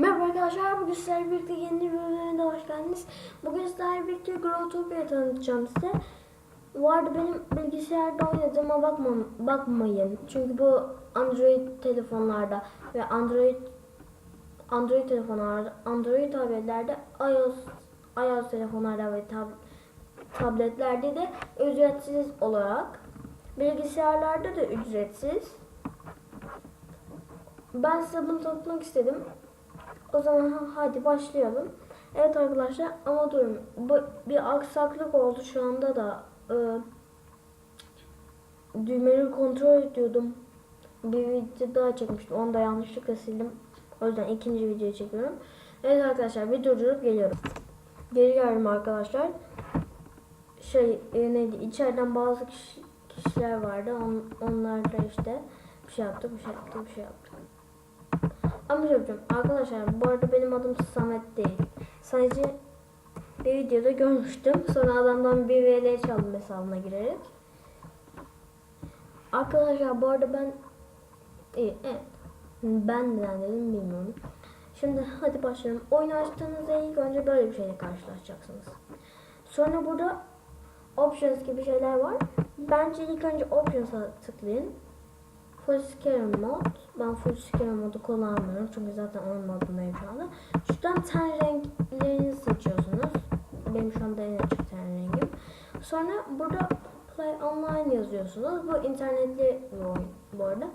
Merhaba arkadaşlar, bugün sizlerle birlikte yeni bir bölümüne hoş geldiniz. Bugün sizlerle birlikte Growtopia tanıtacağım size. Bu arada benim bilgisayarda oynadığıma bakma, bakmayın. Çünkü bu Android telefonlarda ve Android Android telefonlarda, Android tabletlerde, iOS iOS telefonlarda ve tab, tabletlerde de ücretsiz olarak, bilgisayarlarda da ücretsiz. Ben size bunu tanıtmak istedim. O zaman ha- hadi başlayalım. Evet arkadaşlar ama durun. Bu, bir aksaklık oldu şu anda da. E, düğmeleri kontrol ediyordum. Bir video daha çekmiştim. Onu da yanlışlıkla sildim. O yüzden ikinci videoyu çekiyorum. Evet arkadaşlar bir durdurup geliyorum. Geri geldim arkadaşlar. Şey e, neydi? İçeriden bazı kişi, kişiler vardı. On, onlar da işte bir şey yaptı, bir şey yaptı, bir şey yaptı. Amcacığım arkadaşlar bu arada benim adım Samet değil. Sadece bir videoda görmüştüm. Sonra adamdan bir VL çaldım hesabına girerek. Arkadaşlar bu arada ben iyi evet. Ben neden dedim bilmiyorum. Şimdi hadi başlayalım. Oyun açtığınızda ilk önce böyle bir şeyle karşılaşacaksınız. Sonra burada options gibi şeyler var. Bence ilk önce options'a tıklayın. Full scale mod. Ben full scale modu kullanmıyorum çünkü zaten onun modundayım şu. Şuradan ten renklerini seçiyorsunuz. Benim şu anda en açık ten rengim. Sonra burada play online yazıyorsunuz. Bu internetli bir oyun bu arada.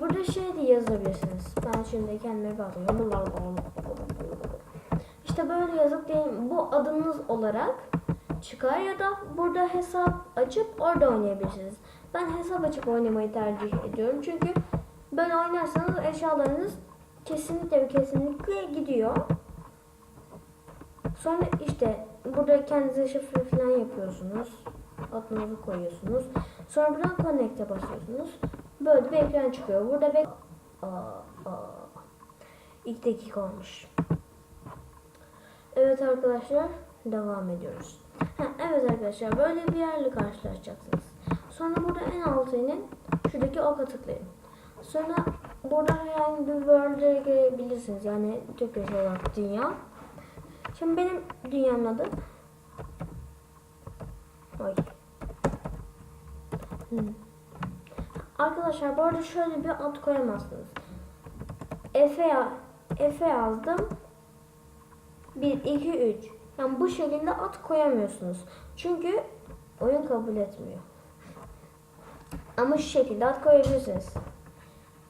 Burada şey de yazabilirsiniz. Ben şimdi kendime bakıyorum. İşte böyle yazıp değil, bu adınız olarak çıkar ya da burada hesap açıp orada oynayabilirsiniz. Ben hesap açıp oynamayı tercih ediyorum çünkü böyle oynarsanız eşyalarınız kesinlikle ve kesinlikle gidiyor. Sonra işte burada kendinize şifre falan yapıyorsunuz. Adınızı koyuyorsunuz. Sonra buradan connect'e basıyorsunuz. Böyle bir ekran çıkıyor. Burada bek... Aa, aa. İlk dakika olmuş. Evet arkadaşlar devam ediyoruz. Ha, evet arkadaşlar böyle bir yerle karşılaşacaksınız. Sonra burada en alta inin şuradaki oka tıklayın. Sonra burada herhangi bir world'e girebilirsiniz. Yani Türkçe olarak dünya. Şimdi benim dünyamın adı Ay. Hmm. Arkadaşlar bu arada şöyle bir ad koyamazsınız. Efe, Efe yazdım. 1, 2, 3. Yani bu şekilde ad koyamıyorsunuz. Çünkü oyun kabul etmiyor. Ama şu şekilde ad koyabilirsiniz.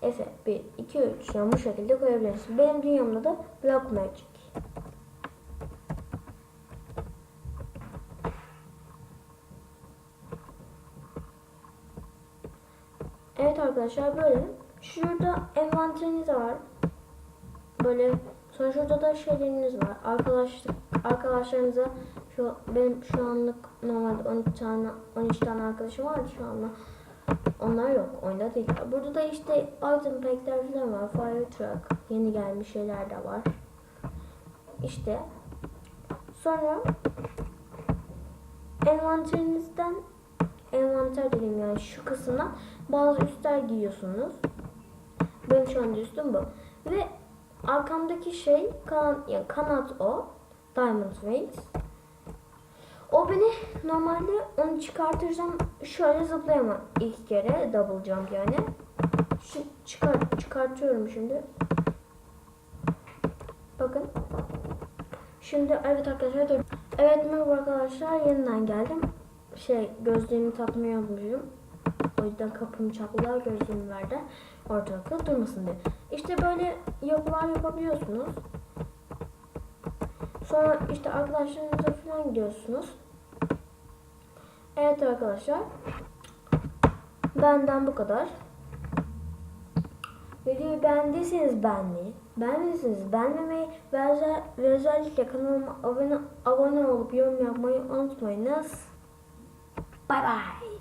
Efe 1, 2, 3. Yani bu şekilde koyabilirsiniz. Benim dünyamda da Black Magic. Evet arkadaşlar böyle. Şurada envanteriniz var. Böyle sonra şurada da şeyleriniz var. Arkadaşlık arkadaşlarınıza şu benim şu anlık normalde 13 tane 13 tane arkadaşım vardı şu anda. Onlar yok. Oyunda değil. Burada da işte item pack'ler falan var. Fire truck. Yeni gelmiş şeyler de var. İşte sonra envanterinizden envanter dediğim yani şu kısımdan bazı üstler giyiyorsunuz. Benim şu anda üstüm bu. Ve arkamdaki şey kan, yani kanat o. Diamond Wings. O beni normalde onu çıkartırsam şöyle zıplayamam ilk kere double jump yani. Şu çıkar çıkartıyorum şimdi. Bakın. Şimdi evet arkadaşlar dur. Evet merhaba arkadaşlar yeniden geldim. Şey gözlüğümü takmayı unutmuşum. O yüzden kapımı çaldılar gözlüğümü verdi. Ortalıkta durmasın diye. İşte böyle yapılar yapabiliyorsunuz. Sonra işte arkadaşlarınızla falan gidiyorsunuz. Evet arkadaşlar. Benden bu kadar. Videoyu beğendiyseniz beğenmeyi, beğenmediyseniz beğenmemeyi özel, ve özellikle kanalıma abone, abone olup yorum yapmayı unutmayınız. Bay bay.